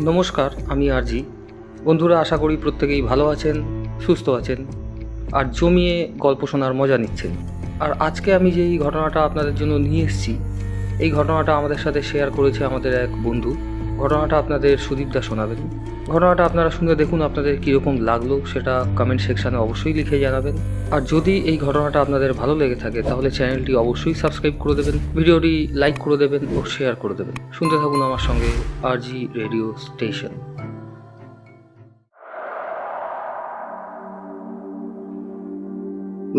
নমস্কার, আমি আরজি। বন্ধুরা, আশা করি প্রত্যেকেই ভালো আছেন, সুস্থ আছেন, আর জমিয়ে গল্প শোনার মজা নিচ্ছেন। আর আজকে আমি যে এই ঘটনাটা আপনাদের জন্য নিয়ে এসেছি, এই ঘটনাটা আমাদের সাথে শেয়ার করেছে আমাদের এক বন্ধু। ঘটনাটা আপনাদের সুদীপদা শোনাবেন। ঘটনাটা আপনারা শুনে দেখুন আপনাদের কীরকম লাগল, সেটা কমেন্ট সেকশানে অবশ্যই লিখে জানাবেন। আর যদি এই ঘটনাটা আপনাদের ভালো লেগে থাকে, তাহলে চ্যানেলটি অবশ্যই সাবস্ক্রাইব করে দেবেন, ভিডিওটি লাইক করে দেবেন ও শেয়ার করে দেবেন। শুনতে থাকুন আমার সঙ্গে আর জি রেডিও স্টেশন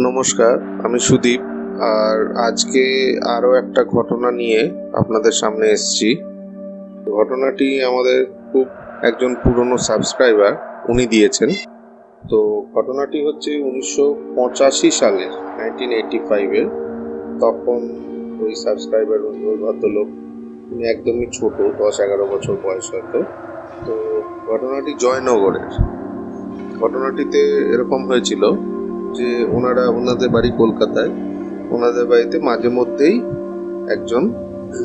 নমস্কার, আমি সুদীপ, আর আজকে আরও একটা ঘটনা নিয়ে আপনাদের সামনে এসেছি। ঘটনাটি আমাদের খুব একজন পুরনো সাবস্ক্রাইবার, উনি দিয়েছেন। তো ঘটনাটি হচ্ছে উনিশশো পঁচাশি সালের নাইনটিন এইটি ফাইভের তখন ওই সাবস্ক্রাইবার ওই ভদ্রলোক, উনি একদমই ছোট, দশ এগারো বছর বয়স হয়তো। তো ঘটনাটি জয়নগরের। ঘটনাটিতে এরকম হয়েছিল যে ওনারা ওনাদের বাড়ি কলকাতায়, ওনাদের বাড়িতে মাঝে মধ্যেই একজন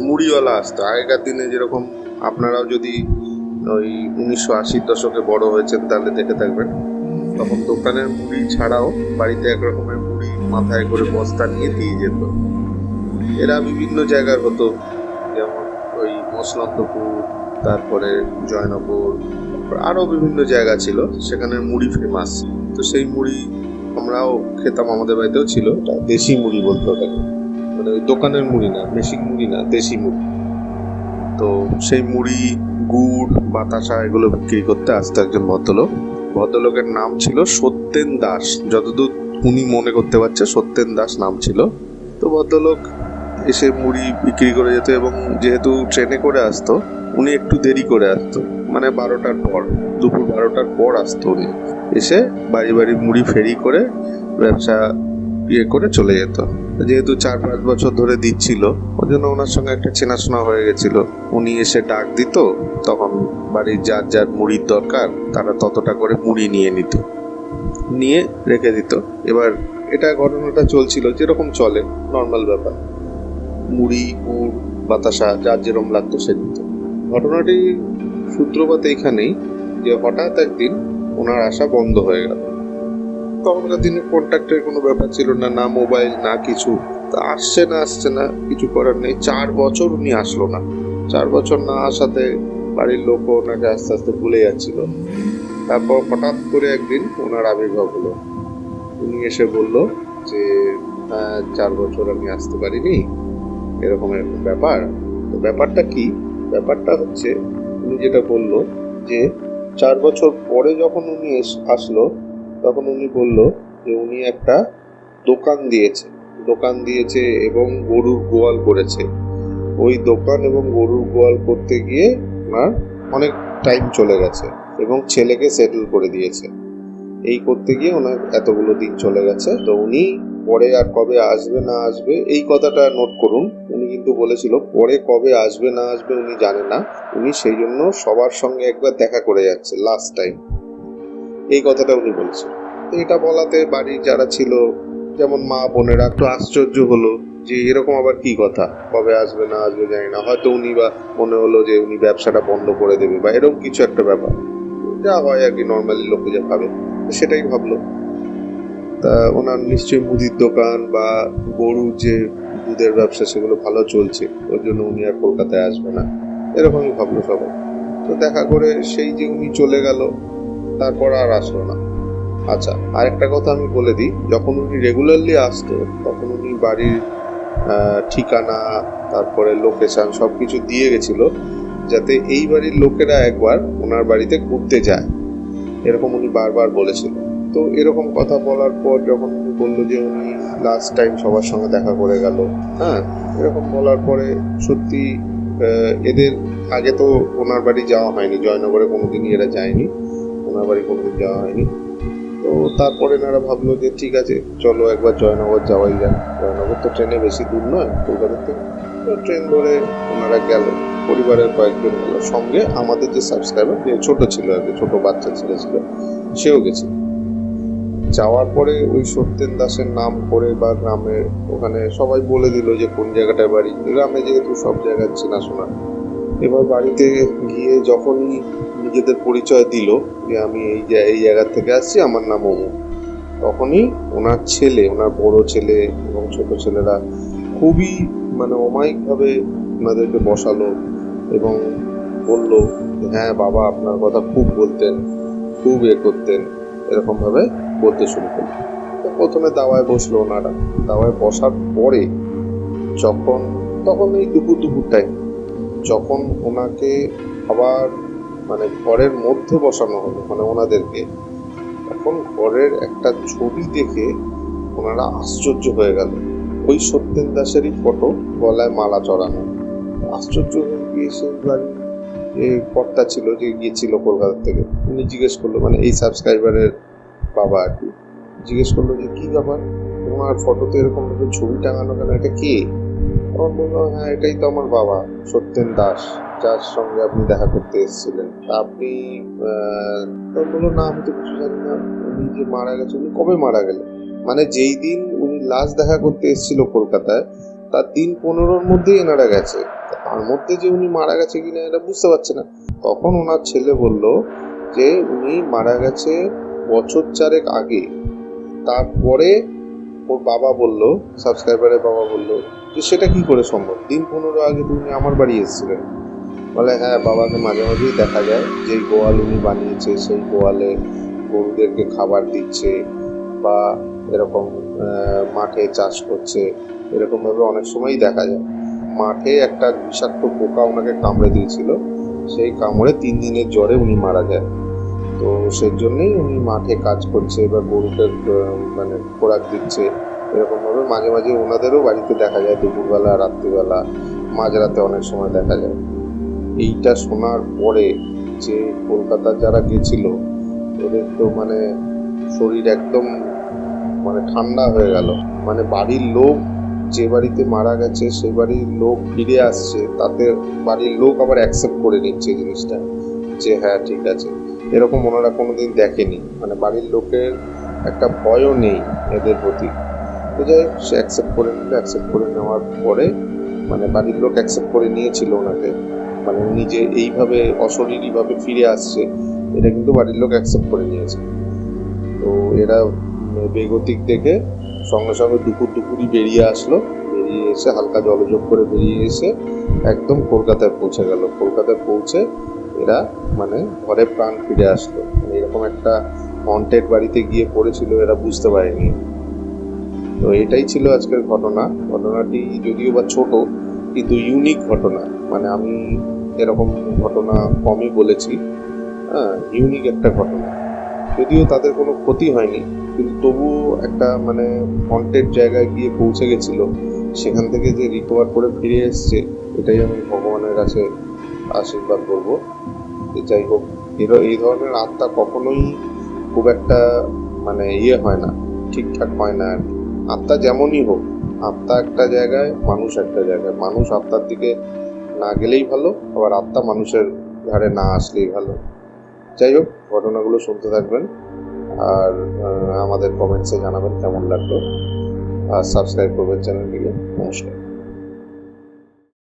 মুড়িওয়ালা আসতো। আগেকার দিনে যেরকম আপনারাও যদি ওই উনিশশো আশির দশকে বড় হয়েছেন, তাহলে দেখে থাকবেন। তখন দোকানের মুড়ি ছাড়াও বাড়িতে এক রকমের মুড়ি মাথায় করে বস্তা নিয়ে দিয়ে যেত। এরা বিভিন্ন জায়গার হতো, যেমন ওই মসলন্দপুর তারপরে জয়নগর আরও বিভিন্ন জায়গা ছিল, সেখানে মুড়ি ফেমাস তো সেই মুড়ি আমরাও খেতাম, আমাদের বাড়িতেও ছিল। দেশি মুড়ি বলতো ওটাকে। মানে ওই দোকানের মুড়ি না, মেশিন মুড়ি না, দেশি মুড়ি। তো সেই মুড়ি, গুড়, বাতাসা এগুলো বিক্রি করতে আসতো একজন ভদ্রলোক। ভদ্রলোকের নাম ছিল সত্যেন দাস। যতদূর উনি মনে করতে পারছে সত্যেন দাস নাম ছিল। তো ভদ্রলোক এসে মুড়ি বিক্রি করে যেত এবং যেহেতু ট্রেনে করে আসতো, উনি একটু দেরি করে আসতো। মানে বারোটার পর, দুপুর বারোটার পর আসতো উনি। এসে বাড়ি বাড়ি মুড়ি ফেরি করে ব্যবসা ইয়ে করে চলে যেত। যেহেতু চার পাঁচ বছর ধরে দিচ্ছিল ওই জন্য ওনার সঙ্গে একটা চেনাশোনা হয়ে গেছিল। উনি এসে ডাক দিত, তখন বাড়ির যার যার মুড়ির দরকার, তারা ততটা করে মুড়ি নিয়ে নিত। নিয়ে রেখে দিত। এবার এটা ঘটনাটা চলছিল, যেরকম চলে নর্মাল ব্যাপার। মুড়ি, গুড়, বাতাসা যার যেরকম লাগতো সে দিত। ঘটনাটি সূত্রপাত এইখানেই যে হঠাৎ একদিন ওনার আসা বন্ধ হয়ে গেল। তখনকার দিনে কন্ট্যাক্টের কোনো ব্যাপার ছিল না না মোবাইল না কিছু। তা আসছে না আসছে না কিছু করার নেই। চার বছর উনি আসলো না। চার বছর না আসাতে বাড়ির লোক ওনাকে আস্তে আস্তে ভুলে যাচ্ছিল। তারপর হঠাৎ করে একদিন ওনার আবির্ভাব হলো। উনি এসে বলল যে "হ্যাঁ, চার বছর আমি আসতে পারিনি। এরকম এরকম ব্যাপার। তো ব্যাপারটা কি? ব্যাপারটা হচ্ছে উনি যেটা বলল যে চার বছর পরে যখন উনি আসলো তখন উনি বলল যে উনি একটা দোকান দিয়েছে দোকান দিয়েছে এবং গরুর গোয়াল করেছে। ওই দোকান এবং গরুর গোয়াল করতে গিয়ে ওনার অনেক টাইম চলে গেছে এবং ছেলেকে সেটেল করে দিয়েছে। এই করতে গিয়ে ওনার এতগুলো দিন চলে গেছে। তো উনি পরে আর কবে আসবে না আসবে, এই কথাটা নোট করুন। উনি কিন্তু বলেছিল, পরে কবে আসবে না আসবে উনি জানে না। উনি সেই জন্য সবার সঙ্গে একবার দেখা করে যাচ্ছে লাস্ট টাইম এই কথাটা উনি বলেছেন এটা বলাতে বাড়ির যারা ছিল যেমন মা বোনেরা, একটু আশ্চর্য হলো যে এরকম আবার কি কথা? কবে আসবে, না আসবে জানি না। হয়তো উনি বা মনে হলো যে উনি ব্যবসাটা বন্ধ করে দেবে বা এরকম কিছু একটা ব্যাপার। যা হয় আর কি নর্মালি লোকে যা ভাবে সেটাই ভাবলো। তা ওনার নিশ্চয়ই মুদির দোকান বা গরু যে দুধের ব্যবসা সেগুলো ভালো চলছে ওর জন্য উনি আর কলকাতায় আসবে না। এরকমই ভাবলো সবাই। তো দেখা করে সেই যে উনি চলে গেল, তারপর আর আসলো না। আচ্ছা আরেকটা কথা আমি বলে দিই। যখন উনি রেগুলারলি আসতো, তখন উনি বাড়ির ঠিকানা, তারপরে লোকেশন সব কিছু দিয়ে গেছিল, যাতে এই বাড়ির লোকেরা একবার ওনার বাড়িতে ঘুরতে যায়। এরকম উনি বারবার বলেছিল। তো এরকম কথা বলার পর যখন উনি বলল যে উনি লাস্ট টাইম সবার সঙ্গে দেখা করে গেল হ্যাঁ এরকম বলার পরে সত্যি এদের আগে তো ওনার বাড়ি যাওয়া হয়নি। জয়নগরে কোনোদিনই এরা যায়নি। ওনার বাড়ি কোনোদিন যাওয়া হয়নি। তো তারপরে এনারা ভাবলো যে ঠিক আছে, চলো একবার জয়নগর যাওয়াই যান জয়নগর তো ট্রেনে বেশি দূর নয় কলকাতা থেকে। ট্রেন ধরে ওনারা গেল, পরিবারের কয়েকজন গেল। সঙ্গে আমাদের যে সাবস্ক্রাইবার যে ছোট ছিল আর কি, ছোট বাচ্চা ছেলে ছিল, সেও গেছে। যাওয়ার পরে ওই সত্যেন দাসের নাম করে বা গ্রামের ওখানে সবাই বলে দিল যে কোন জায়গাটায় বাড়ি। গ্রামে যেহেতু সব জায়গায় চেনাশোনা। এবার বাড়িতে গিয়ে যখনই নিজেদের পরিচয় দিল যে আমি এই এই জায়গা থেকে আসছি, আমার নাম অমুক তখনই ওনার ছেলে, ওনার বড় ছেলে এবং ছোট ছেলেরা খুবই মানে অমায়িকভাবে ওনাদেরকে বসালো এবং বলল হ্যাঁ বাবা, আপনার কথা খুব বলতেন, খুব এ করতেন। এরকমভাবে বলতে শুরু করল। প্রথমে দাওয়ায় বসল ওনারা। দাওয়ায় বসার পরে যখন, তখন এই দুপুর দুপুর টাইম যখন ওনাকে আবার মানে ঘরের মধ্যে বসানো হলো মানে ওনাদেরকে তখন ঘরের একটা ছবি দেখে ওনারা আশ্চর্য হয়ে গেল। ওই সত্যেন দাসেরই ফটো গলায় মালা চড়ানো। আশ্চর্য হয়ে গিয়ে সে যে কর্তা ছিল, যে গিয়েছিল কলকাতা থেকে, উনি জিজ্ঞেস করল মানে এই সাবস্ক্রাইবারের বাবা আর কি, জিজ্ঞেস করল যে, কি ব্যাপার? তোমার ফটোতে এরকম ছবি টাঙানো কেন? এটা কে? হ্যাঁ এটাই তো আমার বাবা, সত্যেন দাস, যার সঙ্গে আপনি দেখা করতে এসেছিলেন। আপনি বলল না আমি তো কিছু জানি না, উনি যে মারা গেছে, উনি কবে মারা গেলেন? মানে যেই দিন উনি লাস্ট দেখা করতে এসেছিল কলকাতায়, তার দিন পনেরোর মধ্যেই এনারা গেছে। তার মধ্যে যে উনি মারা গেছে কিনা এটা বুঝতে পারছে না। তখন ওনার ছেলে বলল যে, উনি মারা গেছে বছর চারেক আগে। তারপরে ওর বাবা বলল সাবস্ক্রাইবারের বাবা বলল যে সেটা কি করে সম্ভব? দিন পনেরো আগে তো উনি আমার বাড়ি এসেছিলেন বলে হ্যাঁ বাবাকে মাঝে মাঝেই দেখা যায়। যেই গোয়াল উনি বানিয়েছে, সেই গোয়ালে গরুদেরকে খাবার দিচ্ছে বা এরকম মাঠে চাষ করছে। এরকমভাবে অনেক সময়ই দেখা যায়। মাঠে একটা বিষাক্ত পোকা ওনাকে কামড়ে দিয়েছিল। সেই কামড়ে তিন দিনের জ্বরে উনি মারা যায় তো সেই জন্যই উনি মাঠে কাজ করছে বা গরুকে মানে খোরাক দিচ্ছে। এরকম ভাবে মাঝে মাঝে ওনাদেরও বাড়িতে দেখা যায়, দুপুরবেলা, রাত্রিবেলা, মাঝরাতে অনেক সময় দেখা যায়। এইটা শোনার পরে যে কলকাতার যারা গেছিল, ওদের তো মানে শরীর একদম মানে ঠান্ডা হয়ে গেল। মানে বাড়ির লোক যে বাড়িতে মারা গেছে সে বাড়ির লোক ফিরে আসছে, তাতে বাড়ির লোক আবার অ্যাকসেপ্ট করে নিচ্ছে জিনিসটা, যে হ্যাঁ ঠিক আছে। এরকম ওনারা কোনোদিন দেখেনি। মানে বাড়ির লোকের একটা ভয়ও নেই এদের প্রতি। তো যাই সে অ্যাকসেপ্ট করে নিল অ্যাকসেপ্ট করে নেওয়ার পরে মানে বাড়ির লোক অ্যাকসেপ্ট করে নিয়েছিল ওনাকে। মানে উনি যে এইভাবে অশরীরীভাবে ফিরে আসছে, এটা কিন্তু বাড়ির লোক অ্যাকসেপ্ট করে নিয়েছে। তো এরা বেগতিক দেখে সঙ্গে সঙ্গে দুপুর দুপুরই বেরিয়ে আসলো। বেরিয়ে এসে হালকা জলযোগ করে বেরিয়ে এসে একদম কলকাতায় পৌঁছে গেল। কলকাতায় পৌঁছে এরা মানে ঘরে প্রাণ ফিরে আসলো। মানে এরকম একটা হন্টেড বাড়িতে গিয়ে পড়েছিল, এরা বুঝতে পারেনি। তো এটাই ছিল আজকের ঘটনা। ঘটনাটি যদিও বা ছোট, কিন্তু ইউনিক ঘটনা। মানে আমি এরকম ঘটনা কমই বলেছি। হ্যাঁ ইউনিক একটা ঘটনা। যদিও তাদের কোনো ক্ষতি হয়নি, কিন্তু তবুও একটা মানে হন্টেড জায়গায় গিয়ে পৌঁছে গেছিল। সেখান থেকে যে রিকভার করে ফিরে এসছে, এটাই আমি ভগবানের কাছে আশীর্বাদ করব। যে যাই হোক এর এই ধরনের আত্মা কখনোই খুব একটা মানে ইয়ে হয় না, ঠিকঠাক হয় না আর কি। আত্মা যেমনই হোক, আত্মা একটা জায়গায়, মানুষ একটা জায়গায়। মানুষ আত্মার দিকে না গেলেই ভালো, আবার আত্মা মানুষের ঘাড়ে না আসলেই ভালো। যাই হোক, ঘটনাগুলো শুনতে থাকবেন আর আমাদের কমেন্টসে জানাবেন কেমন লাগল। আর সাবস্ক্রাইব করবেন চ্যানেলটিকে নমস্কার।